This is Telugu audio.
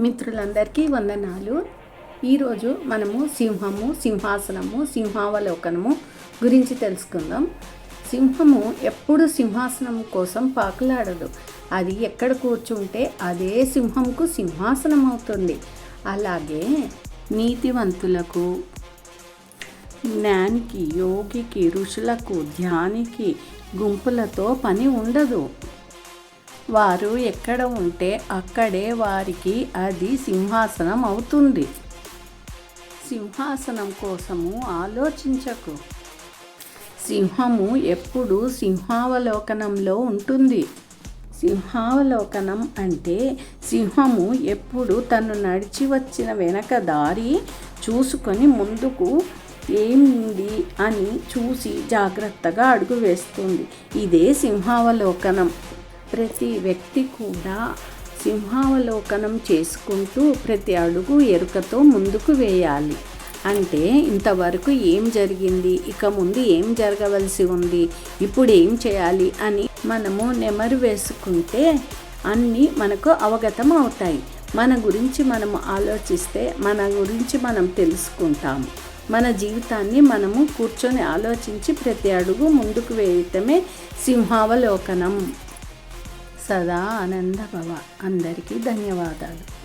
మిత్రులందరికీ వందనాలు. ఈరోజు మనము సింహము సింహాసనము సింహావలోకనము గురించి తెలుసుకుందాం. సింహము ఎప్పుడు సింహాసనం కోసం పాకులాడదు. అది ఎక్కడ కూర్చుంటే అదే సింహంకు సింహాసనం అవుతుంది అలాగే నీతివంతులకు జ్ఞానికి యోగికి ఋషులకు ధ్యానికి గుంపులతో పని ఉండదు. వారు ఎక్కడ ఉంటే అక్కడే వారికి అది సింహాసనం అవుతుంది. సింహాసనం కోసము ఆలోచించకు. సింహము ఎప్పుడు సింహావలోకనంలో ఉంటుంది. సింహావలోకనం అంటే సింహము ఎప్పుడు తను నడిచి వచ్చిన వెనక దారి చూసుకొని ముందుకు ఏముంది అని చూసి జాగ్రత్తగా అడుగు వేస్తుంది. ఇదే సింహావలోకనం. ప్రతి వ్యక్తి కూడా సింహావలోకనం చేసుకుంటూ ప్రతి అడుగు ఎరుకతో ముందుకు వేయాలి. అంటే ఇంతవరకు ఏం జరిగింది? ఇక ముందు ఏం జరగవలసి ఉంది? ఇప్పుడు ఏం చేయాలి? అని మనము నెమరు వేసుకుంటే అన్నీ మనకు అవగతం అవుతాయి. మన గురించి మనం ఆలోచిస్తే మన గురించి మనం తెలుసుకుంటాము మన జీవితాన్ని మనము కూర్చొని ఆలోచించి ప్రతి అడుగు ముందుకు వేయటమే సింహావలోకనం. సదా ఆనందభవ అందరికీ ధన్యవాదాలు.